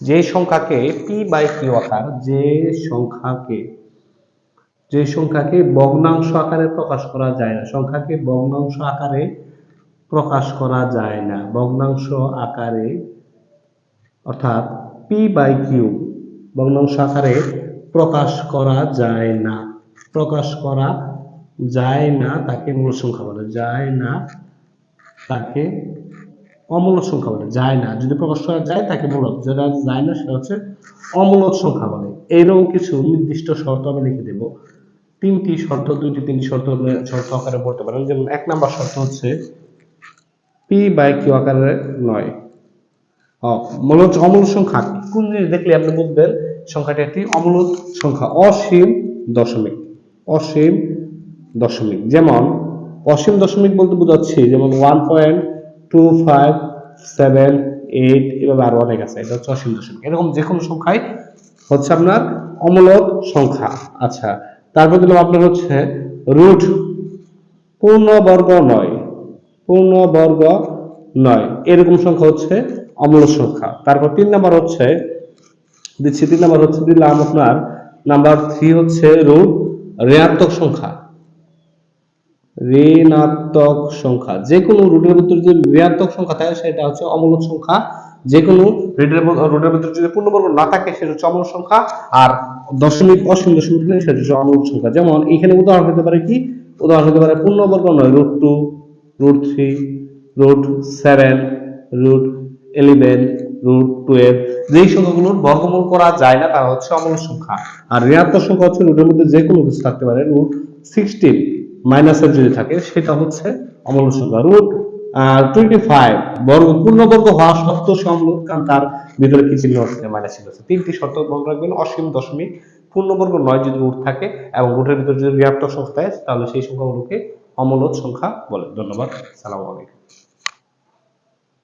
যে সংখ্যাকে P by Q আকার, যে সংখ্যাকে যে সংখ্যাকে ভগ্নাংশ আকারে প্রকাশ করা যায় না, সংখ্যাকে ভগ্নাংশ আকারে প্রকাশ করা যায় না, ভগ্নাংশ আকারে, অর্থাৎ পি বাই কিউ ভগ্নাংশ আকারে প্রকাশ করা যায় না, প্রকাশ করা যায় না তাকে মূল সংখ্যা বলে, যায় না তাকে অমূলক সংখ্যা বলে, যায় না। যদি প্রকাশ করা যায়, তাকে মূলক যেটা যায় না, সেটা হচ্ছে অমূলক সংখ্যা বলে। এইরকম কিছু নির্দিষ্ট শর্ত আমি লিখে দেব। তিনটি শর্ত, দুইটি, তিনটি শর্ত শর্ত আকারে বলতে পারেন। যেমন এক নাম্বার শর্ত হচ্ছে পি বাই কিউ আকারে নয়। মূলত অমূল সংখ্যা। কোন জিনিস দেখলে আপনি বুঝবেন, সংখ্যাটি একটি অমূলত সংখ্যা, অসীম দশমিক অসীম দশমিক। যেমন অসীম দশমিক বলতে বোঝাচ্ছি, যেমন one point two five seven eight এভাবে আরও অনেক আছে। এটা হচ্ছে অসীম দশমিক। এরকম যে কোনো সংখ্যাই হচ্ছে আপনার অমূলক সংখ্যা। আচ্ছা তারপর দিলাম আপনার হচ্ছে রুট পূর্ণবর্গ নয়। পূর্ণবর্গ নয়। এরকম সংখ্যা হচ্ছে অমূলক সংখ্যা। তারপর তিন নাম্বার হচ্ছে, দিচ্ছি তিন নাম্বার হচ্ছে দিলাম আপনার নাম্বার থ্রি হচ্ছে রুট ঋণাত্মক সংখ্যা। ঋণাত্মক সংখ্যা। যে কোনো রুটের ভিতরে যদি ঋণাত্মক সংখ্যা থাকে, সেটা হচ্ছে অমূলক সংখ্যা। যে কোনো রুটের রুটের ভিতরে যদি পূর্ণবর্গ না থাকে, সেটা হচ্ছে অমূলক সংখ্যা। আর দশমিক অসীম দশমিক সেটা হচ্ছে অমূলক সংখ্যা। যেমন এখানে উদাহরণ হতে পারে কি? উদাহরণ হতে পারে পূর্ণবর্গ নয় root two root three root seven root eleven root twelve যেই সংখ্যাগুলোর বর্গমূল করা যায় না, তারা হচ্ছে অমূলক সংখ্যা। আর ঋণাত্মক সংখ্যা হচ্ছে রুটের মধ্যে যে কোনো কিছু থাকতে পারে রুট সিক্সটিন মাইনাসের যদি থাকে, সেটা হচ্ছে অমূলক সংখ্যা রুট টোয়েন্টি ফাইভ বর্গ পূর্ণবর্গ হওয়া কারণ তার ভিতরে কি চিহ্ন মাইনাস চিহ্ন আছে তিনটি শর্ত মনে রাখবেন। অসীম দশমিক পূর্ণবর্গ নয় যদি রুট থাকে, এবং রুটের ভিতরে যদি ঋণাত্মক সংখ্যা তাহলে সেই সংখ্যাগুলোকে অমূলক সংখ্যা বলে। ধন্যবাদ। সালাম আলাইকুম।